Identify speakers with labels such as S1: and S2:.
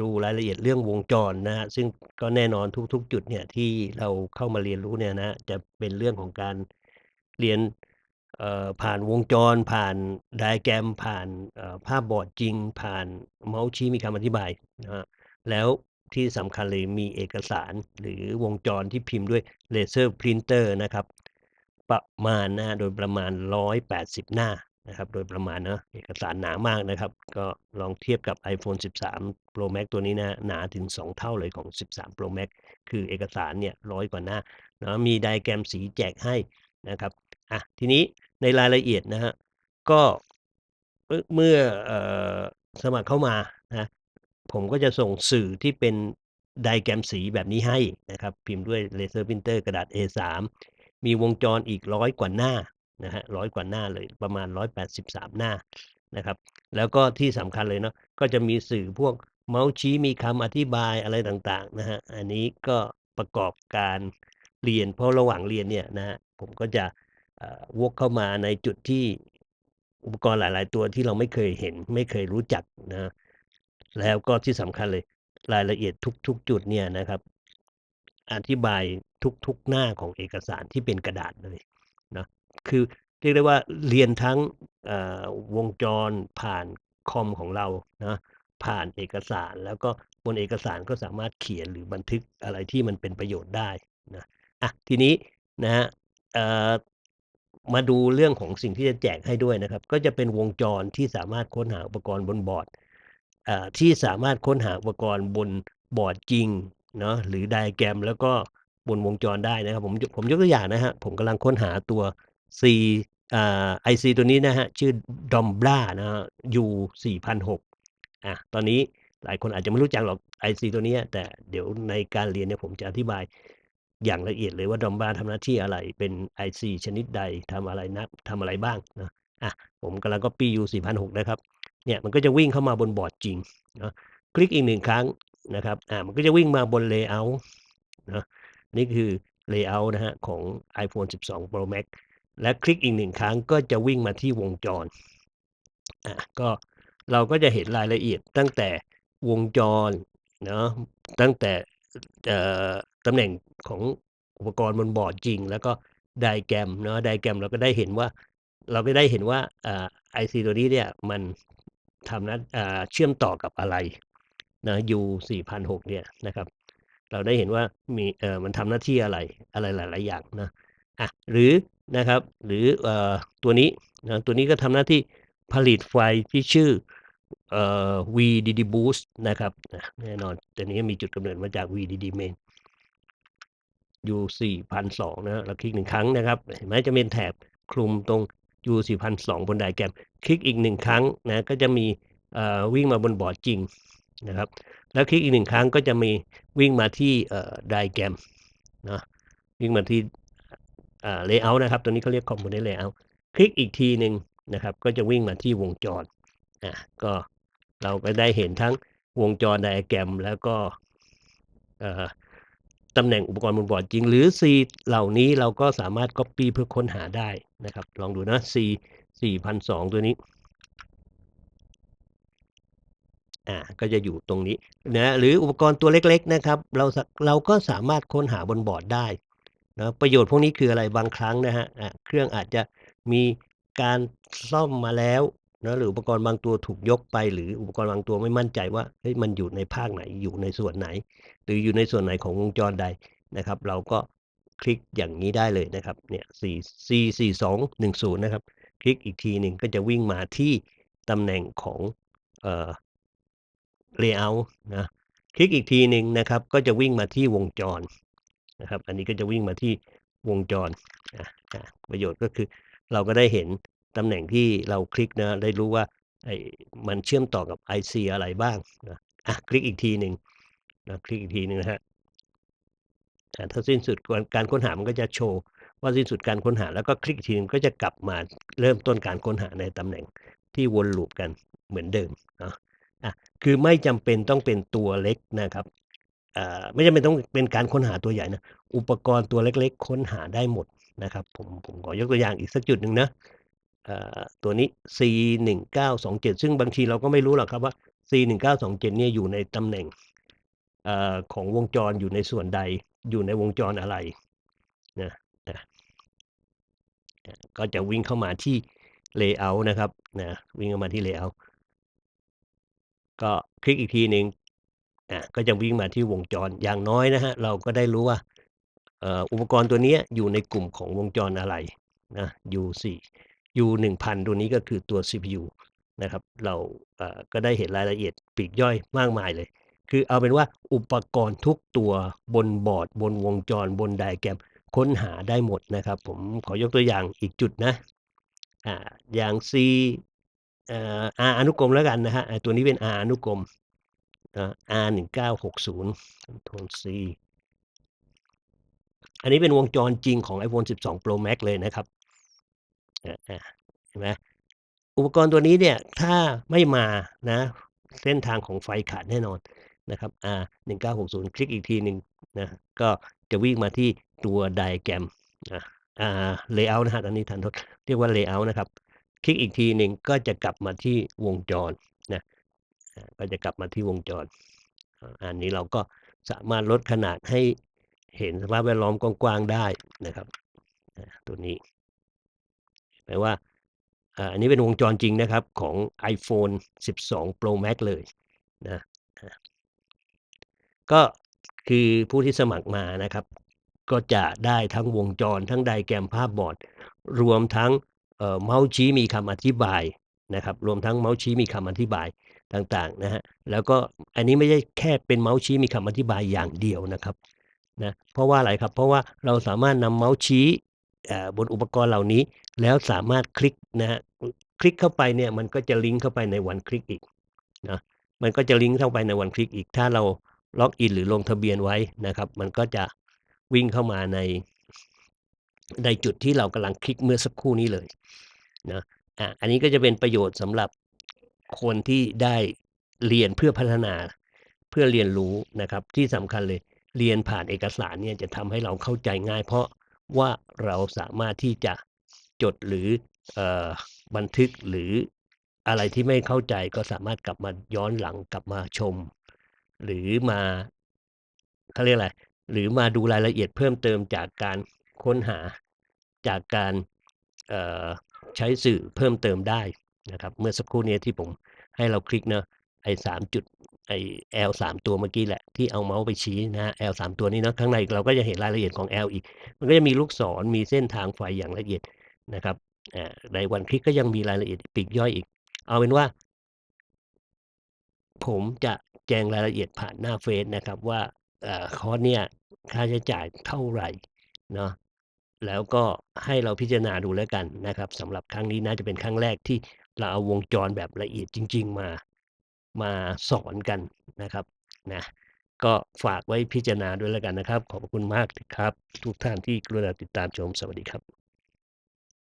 S1: ดูรายละเอียดเรื่องวงจรนะครับซึ่งก็แน่นอนทุกๆ จุดเนี่ยที่เราเข้ามาเรียนรู้เนี่ยนะจะเป็นเรื่องของการเรียนเอ่อผ่านวงจร ผ่าน diagram ผ่านเอ่อภาพบอร์ดจริง ผ่านเมาส์ชี้มีคำอธิบายนะครับแล้วที่สำคัญเลยมีเอกสารหรือวงจรที่พิมพ์ด้วยเลเซอร์พรินเตอร์นะครับ ประมาณนะโดยประมาณ 180 หน้า นะครับ โดยประมาณเนาะเอกสารหนามากนะครับ ก็ลองเทียบกับ iPhone 13 Pro Max ตัวนี้นะ หนาถึง 2 เท่าเลยของ 13 Pro Max คือเอกสารเนี่ย100กว่าหน้าเนาะมี diagram สีแจกให้นะครับอะทีนี้ในรายละเอียดนะครับก็เมื่ออสมัครเข้ามานะผมก็จะส่งสื่อที่เป็น diagram สีแบบนี้ให้นะครับ พิมพ์ด้วยเลเซอร์พรินเตอร์กระดาษ A3 มีวงจรอีก100กว่าหน้า นะครับ100กว่าหน้าเลยประมาณ 183 หน้านะครับ แล้วก็ที่สำคัญเลยเนาะก็จะมีสื่อพวกเมาส์ชี้มีคำอธิบายอะไรต่างๆนะครับอันนี้ก็ประกอบการเรียนเพราะระหว่างเรียนเนี่ยนะครับผมก็จะวกเข้ามาในจุดที่อุปกรณ์หลาย ๆ ตัวที่เราไม่เคยเห็นไม่เคยรู้จักนะแล้วก็ที่สำคัญเลยรายละเอียดทุก ๆ จุดเนี่ยนะครับ อธิบายทุก ๆ หน้าของเอกสารที่เป็นกระดาษเลย คือเรียกได้ว่าเรียนทั้งเอ่อวงจรผ่านคอมของเราเนาะผ่านเอกสารแล้วก็บนเอกสารก็สามารถเขียนหรือบันทึกอะไรที่มันเป็นประโยชน์ได้นะอะทีนี้นะครับเอ่อมาดูเรื่องของสิ่งที่จะแจกให้ด้วยนะครับ ก็จะเป็นวงจรที่สามารถค้นหาอุปกรณ์บนบอร์ดอ่าที่สามารถค้นหาอุปกรณ์บนบอร์ดจริงเนาะหรือ diagram แล้วก็บนวงจรได้นะครับผมผมยกตัวอย่างนะครับผมกำลังค้นหาตัว C อ่า IC ตัวนี้นะครับชื่อ Dombra นะครับ U4006 อะตอนนี้หลายคนอาจจะไม่รู้จักหรอก IC ตัวเนี้ยแต่เดี๋ยวในการเรียนเนี่ยผมจะอธิบายอย่างละเอียดเลยว่า Dombra ทำหน้าที่อะไรเป็น IC ชนิดใดทำอะไรนะทำอะไรบ้างนะอะผมกำลัง copy U4006 นะครับเนี่ยมันก็จะวิ่งเข้ามาบนบอร์ดจริงนะคลิกอีก1ครั้งนะครับอ่ามันก็จะวิ่งมาบน layout เนะนี่คือ layout นะครับของ iPhone 12 Pro Max และคลิกอีก1ครั้งก็จะวิ่งมาที่วงจรอ่าก็เราก็จะเห็นรายละเอียดตั้งแต่วงจรเนาะตั้งแต่ตำแหน่งของอุปกรณ์บนบอร์ดจริง แล้วก็ diagram เนาะ diagram เราก็ได้เห็นว่า เราก็ได้เห็นว่าไอ่า IC ตัวนี้เนี่ยมันทำน้าอ่าเชื่อมต่อกับอะไรนะ U4006 เนี่ยนะครับ เราได้เห็นว่ามีเอ่อมันทำหน้าที่อะไรอะไรหลาย ๆ อย่างนะอะหรือ นะครับ หรืออตัวนี้นะตัวนี้ก็ทำหน้าที่ผลิตไฟที่ชื่ออ VDD Boost นะครับแน่นอนตัวนี้มีจุดกำเนิดมาจาก VDD Main U4002 นะเราคลิก1ครั้งนะครับเห็นไหมจะเป็นแถบคลุมตรง U4002 บน diagram คลิกอีก1ครั้งนะก็จะมีวิ่งมาบนบอร์ดจริงนะครับ แล้วคลิกอีก1ครั้งก็จะมีวิ่งมาที่เอ่อ diagram เนะวิ่งมาที่ layout นะครับ ตัวนี้เขาเรียก component layout คลิกอีกทีหนึ่งนะครับ ก็จะวิ่งมาที่วงจรอะก็เราก็ได้เห็นทั้งวงจร diagram แล้วก็อ่อตำแหน่งอุปกรณ์บนบอร์ดจริง หรือ C เหล่านี้เราก็สามารถ copy เพื่อค้นหาได้นะครับ ลองดูนะ C4002 ตัวนี้อ่าก็จะอยู่ตรงนี้นะหรืออุปกรณ์ตัวเล็กๆนะครับ เราเราก็สามารถค้นหาบนบอร์ดได้ เนาะประโยชน์พวกนี้คืออะไรบางครั้งนะครับอ่าเครื่องอาจจะมีการซ่อมมาแล้วนะหรืออุปกรณ์บางตัวถูกยกไป หรืออุปกรณ์บางตัวไม่มั่นใจว่าเฮ้ยมันอยู่ในภาคไหนอยู่ในส่วนไหน หรืออยู่ในส่วนไหนของวงจรใดนะครับ เราก็คลิกอย่างงี้ได้เลยนะครับเนี่ย4 C4210 นะครับ คลิกอีกทีหนึ่งก็จะวิ่งมาที่ตำแหน่งของเอ่อ layout นะคลิกอีกทีหนึ่งนะครับ ก็จะวิ่งมาที่วงจร นะครับ อันนี้ก็จะวิ่งมาที่วงจรประโยชน์ก็คือ เราก็ได้เห็นตำแหน่งที่เราคลิกนะได้รู้ว่าไอ้มันเชื่อมต่อกับ IC อะไรบ้างนะอะคลิกอีกทีหนึ่งนะคลิกอีกทีหนึ่งนะครับอ่ถ้าสิ้นสุดการค้นหามันก็จะโชว์ว่าสิ้นสุดการค้นหาแล้วก็คลิกอีกทีนึงก็จะกลับมาเริ่มต้นการค้นหาในตำแหน่งที่วนลูปกันเหมือนเดิมเนาะอะคือไม่จำเป็นต้องเป็นตัวเล็กนะครับ ไม่จำเป็นต้องเป็นการค้นหาตัวใหญ่นะ อุปกรณ์ตัวเล็ก ๆ ค้นหาได้หมดนะครับ ผมผมขอยกตัวอย่างอีกสักจุดหนึ่งนะตัวนี้ C1927 ซึ่งบางทีเราก็ไม่รู้หรอกครับว่า C1927 เนี่ยอยู่ในตำแหน่งอของวงจรอยู่ในส่วนใดอยู่ในวงจรอะไรนะนะนะก็จะวิ่งเข้ามาที่ layout นะครับนะวิ่งเข้ามาที่ layout ก็คลิกอีกทีหนึ่ง อ่าก็จะวิ่งมาที่วงจรอย่างน้อยนะฮะเราก็ได้รู้ว่าเอ่ออุปกรณ์ตัวนี้อยู่ในกลุ่มของวงจรอะไรนะ U4 U1000 ตัวนี้ก็คือตัว CPU นะครับ เราเอ่อก็ได้เห็นรายละเอียดปีกย่อยมากมายเลย คือเอาเป็นว่าอุปกรณ์ทุกตัวบนบอร์ด บนวงจรบนไดแกรมค้นหาได้หมดนะครับ ผมขอยกตัวอย่างอีกจุดนะอ่าอย่าง C อ่อ R อนุกรมแล้วกันนะฮะตัวนี้เป็น R อนุกรม นะ R1960 Ctrl C อันนี้เป็นวงจรจริงของ iPhone 12 Pro Max เลยนะครับเห็นไหมอุปกรณ์ตัวนี้เนี่ย ถ้าไม่มานะ เส้นทางของไฟขาดแน่นอนนะครับ R1960 คลิกอีกทีหนึ่งนะ ก็จะวิ่งมาที่ตัวไดแกรมอ่าอ่า layout นะฮะอันนี้ทันทษเรียกว่า layout นะครับ คลิกอีกทีหนึ่งก็จะกลับมาที่วงจร ก็จะกลับมาที่วงจร อันนี้เราก็สามารถลดขนาดให้เห็นสภาพแวดล้อมกว้างๆได้นะครับ ตัวนี้แปลว่าอันนี้เป็นวงจรจริงนะครับของ iPhone 12 Pro Max เลยนะก็คือผู้ที่สมัครมานะครับ ก็จะได้ทั้งวงจรทั้งไดแกรมภาพบอร์ด รวมทั้งเอ่อเมาส์ชี้มีคำอธิบายนะครับ รวมทั้งเมาส์ชี้มีคำอธิบาย ต่างๆนะฮะแล้วก็อันนี้ไม่ใช่แค่เป็นเมาส์ชี้มีคำอธิบายอย่างเดียวนะครับนะเพราะว่าอะไรครับเพราะว่าเราสามารถนำเมาส์ชี้บนอุปกรณ์เหล่านี้ แล้วสามารถคลิกนะฮะคลิกเข้าไปเนี่ยมันก็จะลิงก์เข้าไปในวันคลิกอีกนะมันก็จะลิงก์เข้าไปในวันคลิกอีก ถ้าเราล็อกอินหรือลงทะเบียนไว้นะครับ มันก็จะวิ่งเข้ามาใน ในจุดที่เรากำลังคลิกเมื่อสักครู่นี้เลยนะอะอันนี้ก็จะเป็นประโยชน์สำหรับ คนที่ได้เรียนเพื่อพัฒนา เพื่อเรียนรู้นะครับ ที่สำคัญเลยเรียนผ่านเอกสารเนี่ยจะทำให้เราเข้าใจง่าย เพราะว่าเราสามารถที่จะจดหรืออบันทึกหรืออะไรที่ไม่เข้าใจก็สามารถกลับมาย้อนหลังกลับมาชม หรือมาเขาเรียกอะไรหรือมาดูรายละเอียดเพิ่มเติมจากการค้นหาจากการใช้สื่อเพิ่มเติมได้ นะครับ เมื่อสักครู่นี้ที่ผมให้เราคลิกเนาะไอ้สามจุดไอ้ L สามตัวเมื่อกี้แหละที่เอาเมาส์ไปชี้นะฮะ L สามตัวนี้เนาะข้างในเราก็จะเห็นรายละเอียดของ L อีก มันก็จะมีลูกศรมีเส้นทางไฟอย่างละเอียดนะครับอ่าในวันคลิกก็ยังมีรายละเอียดปีกย่อยอีก เอาเป็นว่า ผมจะแจ้งรายละเอียดผ่านหน้าเฟซนะครับว่าเอ่อคอร์สเนี่ยค่าใช้จ่ายเท่าไหร่เนาะแล้วก็ให้เราพิจารณาดูแล้วกันนะครับสำหรับครั้งนี้น่าจะเป็นครั้งแรกที่ เราเอาวงจรแบบละเอียดจริง ๆ มามาสอนกันนะครับนะก็ฝากไว้พิจารณาด้วยแล้วกันนะครับ ขอบคุณมากครับ ทุกท่านที่กรุณาติดตามชมสวัสดีครับ